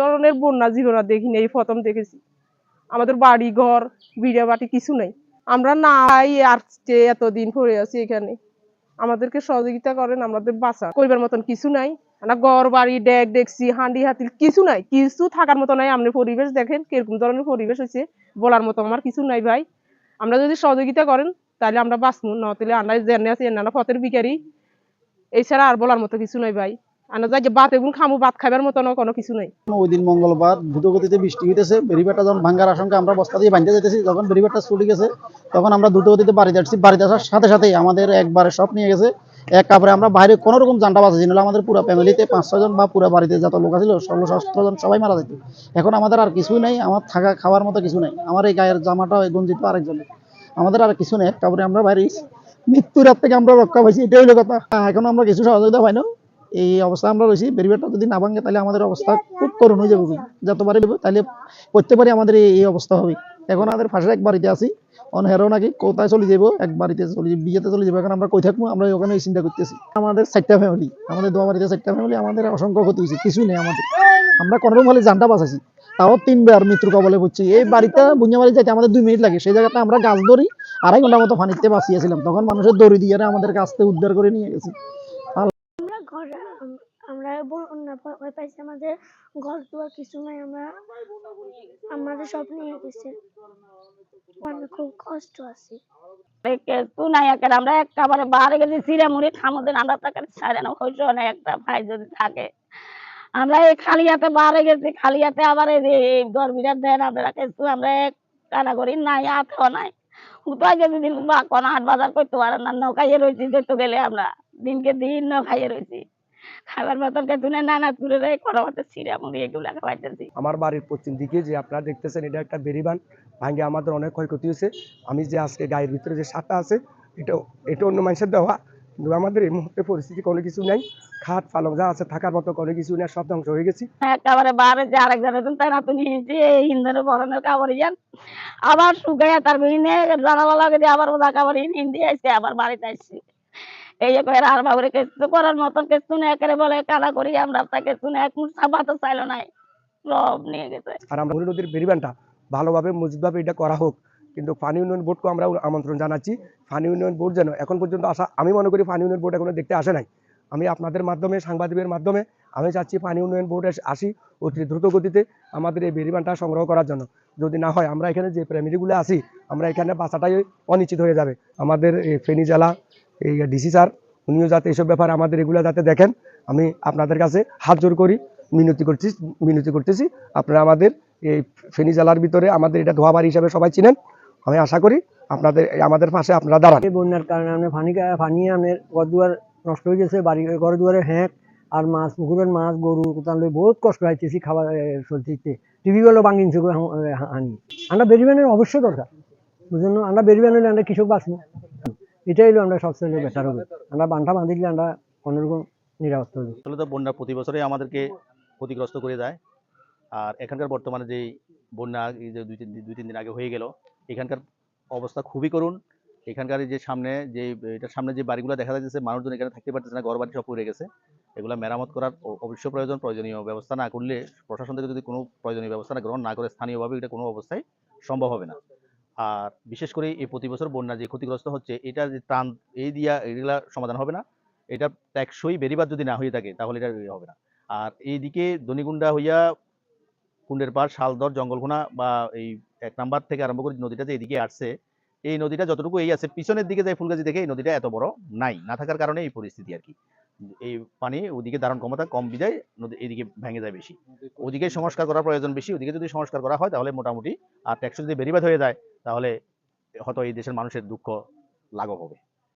ধরনের বন্যা জীবনা দেখিনি, এই প্রথম দেখেছি। আমাদের বাড়ি, ঘর, বিড়া বাটি কিছু নাই। আমরা না খাই, আজকে এতদিন পড়ে আছি এখানে। আমাদেরকে সহযোগিতা করেন, আমাদের বাসা কইবার মতন কিছু নাই। না ঘর, বাড়ি, ডেক ডেকসি হান্ডি হাতিল কিছু নাই। কিছু থাকার মতো নাই। আপনি পরিবেশ দেখেন, কীরকম ধরনের পরিবেশ হয়েছে। বলার মতো আমার কিছু নাই ভাই। আমরা যদি সহযোগিতা করেন, তাহলে আমরা বাঁচবো। না তাহলে আমরা জেনে আছি, এনারা পথের বিকারি এছাড়া আর বলার মতো কিছু নাই ভাই। আমাদের কাপড়ে রকম আমাদের পুরো ফ্যামিলিতে পাঁচ ছজন বা পুরো বাড়িতে যত লোক আছিল, ষোলো জন সবাই মারা যেত। এখন আমাদের আর কিছুই নাই, আমার থাকা খাওয়ার মতো কিছু নাই। আমার এই গায়ের জামাটা গঞ্জিত আরেকজনের। আমাদের আর কিছু নেই তারপরে আমরা বাইরে মৃত্যুর হাত থেকে আমরা রক্ষা পাইছি, এটাই হলো কথা। এখন আমরা কিছু সহযোগিতা পাই না। এই অবস্থা আমরা রয়েছি। বেরিবারটা যদি না ভাঙে তাহলে আমাদের অবস্থা খুব করুণ হয়ে যাবে। যতবারই দেবো তাহলে প্রত্যেকবারই আমাদের এই অবস্থা হবে। এখন আমাদের পাশের এক বাড়িতে আছি। অন হেরো নাকি কোথায় চলে যাব? এক বাড়িতে চলে যাব বিয়েতে চলে যাব। এখন আমরা কই থাকব? আমরা ওখানে এই চিন্তা করতেছি। আমাদের চারটা ফ্যামিলি আমাদের দোয়া বাড়িতে চারটা ফ্যামিলি আমাদের অসংখ্য ক্ষতি হয়েছে। কিছুই নেই আমাদের। আমরা কোনোরকম হলে জানটা বাঁচাছি তাও তিনবার মৃত্যুর কবলে পড়ছি। এই বাড়িটা বুঞ্জাবাড়ি যাইতে আমাদের দুই মিনিট লাগে। সেই জায়গাতে আমরা গাছ ধরি আড়াই ঘণ্টা মতো পানিতে বাঁচিয়েছিলাম। তখন মানুষের দড়ি দিয়ে আমাদের কাছ থেকে উদ্ধার করে নিয়ে গেছে। ঘর আম- আমরা বন্যা প- ভয় পাইছি আমাদের ঘর দুয়ার কিছু নাই, আমরা আমাদের সব নিয়ে গেছে। আমরা খুব কষ্ট আছি। গেছি আবার আমরা এক নাই দিন বা কোন হাট বাজার করতে পারে না নৌকাইয়ে রয়েছি যেতে গেলে আমরা। দিনকে দিন নৌকাইয়ে রয়েছি খাবার মতন কে তুলে নানা তুলে রে কোনো মতো ছিঁড়ে মুড়ি এগুলা খাওয়াইতেছি। আমার বাড়ির পশ্চিম দিকে যে আপনারা দেখতেছেন এটা একটা বেরিবান ভাঙ্গে আমাদের অনেক ক্ষয়ক্ষতি হয়েছে। আমি যে আজকে গায়ের ভিতরে যে সারটা আছে এটা এটা অন্য মানুষের দেওয়া। কিন্তু আমাদের এই মুহূর্তে পরিস্থিতি কোনো কিছু নাই। খাট পালং যা আছে থাকার মতো কোনো কিছু নেই সব ধ্বংস হয়ে গেছি। একেবারে বারে যে আরেকজনের জন্য তাই না তুমি এই ইন্ধনের বরণের কাপড় ইয়ান। আবার শুকাইয়া তার বিনে জানালা লাগে দিয়ে আবার ওদা কাপড় ইন দিয়ে আসছে আবার বাড়িতে আসছি এই কয়ের আর বাবুরে কেস্তু করার মতন কেস্তু না একেবারে বলে কালা করি, আমরা তা কেস্তু না এক মুঠ সাবা তো চাইলো নাই। সব নিয়ে গেছে। আর আমরা নদীর বেরিবানটা ভালোভাবে, মজবুতভাবে এটা করা হোক। কিন্তু পানি উন্নয়ন বোর্ডকে আমরা আমন্ত্রণ জানাচ্ছি। পানি উন্নয়ন বোর্ড যেন এখন পর্যন্ত আসা আমি মনে করি পানি উন্নয়ন বোর্ড এখনও দেখতে আসে নাই। আমি আপনাদের মাধ্যমে সাংবাদিকের মাধ্যমে, আমি চাচ্ছি পানি উন্নয়ন বোর্ড আসি অতি দ্রুত গতিতে আমাদের এই বেরিবানটা সংগ্রহ করার জন্য। যদি না হয়, আমরা এখানে যে প্রেমিরিগুলো আছি, আমরা এখানে বাঁচাটাই অনিশ্চিত হয়ে যাবে। আমাদের ফেনী জেলা এই ডিসি স্যার উনিও যাতে এইসব ব্যাপার আমাদের এগুলো যাতে দেখেন আমি আপনাদের কাছে হাত জোর করি মিনতি করছি মিনতি করতেছি। আপনারা আমাদের এই ফেনী জেলার ভিতরে আমাদের এটা ধোয়াবাড়ি হিসাবে সবাই চিনেন। আমি আশা করি আপনাদের আমাদের পাশে আপনারা দাঁড়ান। এই বন্যার কারণে আমরা পানি পানি আমাদের ঘর দুয়ার নষ্ট হয়ে গেছে বাড়ি ঘর দুয়ারে হ্যাঁক আর মাছ পুকুরের মাছ গরু কোথাও বহুত কষ্ট হইতেছি খাবার চলতে টিভি গুলো ভাঙিনছে গো হাম- এ, হা- হানি। আমরা বেরিবানের অবশ্যই দরকার। বুঝলেন? আমরা বেরিবান হলে আমরা কৃষক বাঁচবো এটাই হলো আমরা সবচেয়ে বেটার হবে। আমরা বান্টা বাঁধিলে আমরা কোনোরকম নিরাপত্তা হবে আসলে তো বন্যা প্রতি বছরই আমাদেরকে ক্ষতিগ্রস্ত করে যায়। আর এখানকার বর্তমানে যেই বন্যা যে দুই তিন দুই তিন দিন আগে হয়ে গেল এখানকার অবস্থা খুবই করুণ। এখানকার যে সামনে যে এটার সামনে যে বাড়িগুলো দেখা যাচ্ছে মানুষজন এখানে থাকতে পারতেছে না ঘর বাড়ি সব পড়ে গেছে। এগুলো মেরামত করার অবশ্য প্রয়োজন। প্রয়োজনীয় ব্যবস্থা না করলে প্রশাসন থেকে যদি কোনো প্রয়োজনীয় ব্যবস্থা গ্রহণ না করে স্থানীয়ভাবে এটা কোনো অবস্থায় সম্ভব হবে না। আর বিশেষ করে এই প্রতি বছর বন্যা যে ক্ষতিগ্রস্ত হচ্ছে এটা যে ত্রাণ এই দিয়া এগুলা সমাধান হবে না। এটা টেকসই বেরিবাদ যদি না হয়ে থাকে তাহলে এটা হবে না। আর এইদিকে দনিগুন্ডা হইয়া কুণ্ডের পাড় শালদর জঙ্গলঘোনা বা এই এক নাম্বার থেকে আরম্ভ করে নদীটা যে এদিকে আসছে এই নদীটা যতটুকু এই আছে পিছনের দিকে যায় ফুলগাছি দেখে এই নদীটা এত বড় নাই না থাকার কারণে এই পরিস্থিতি আর কি। এই পানি ওদিকে ধারণ ক্ষমতা কম বিদায় নদী এদিকে ভেঙে যায় বেশি। ওদিকে সংস্কার করার প্রয়োজন বেশি ওদিকে যদি সংস্কার করা হয় তাহলে মোটামুটি আর ট্যাক্স যদি বেরিবাদ হয়ে যায় তাহলে হয়তো এই দেশের মানুষের দুঃখ লাঘব হবে।